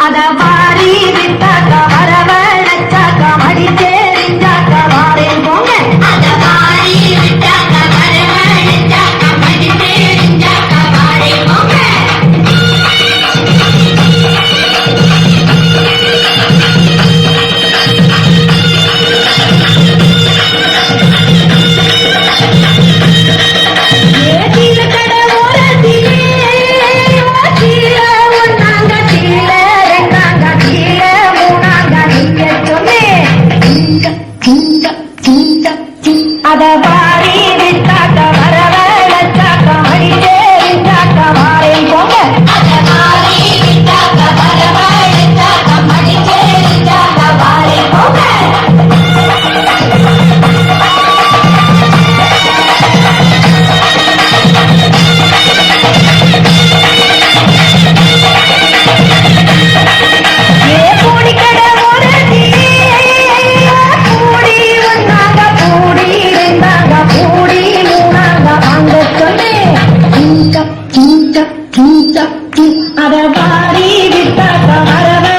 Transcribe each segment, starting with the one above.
அத பாரி விட்டாக்கா வரவழைச்சாக்கா மடிச்சே adava அத வாடி விட்டாக்க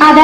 കഥ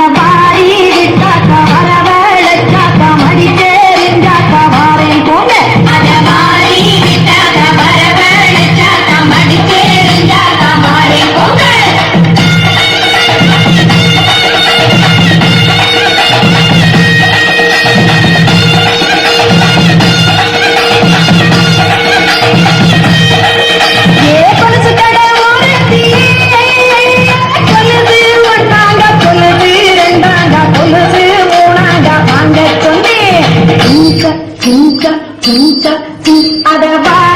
other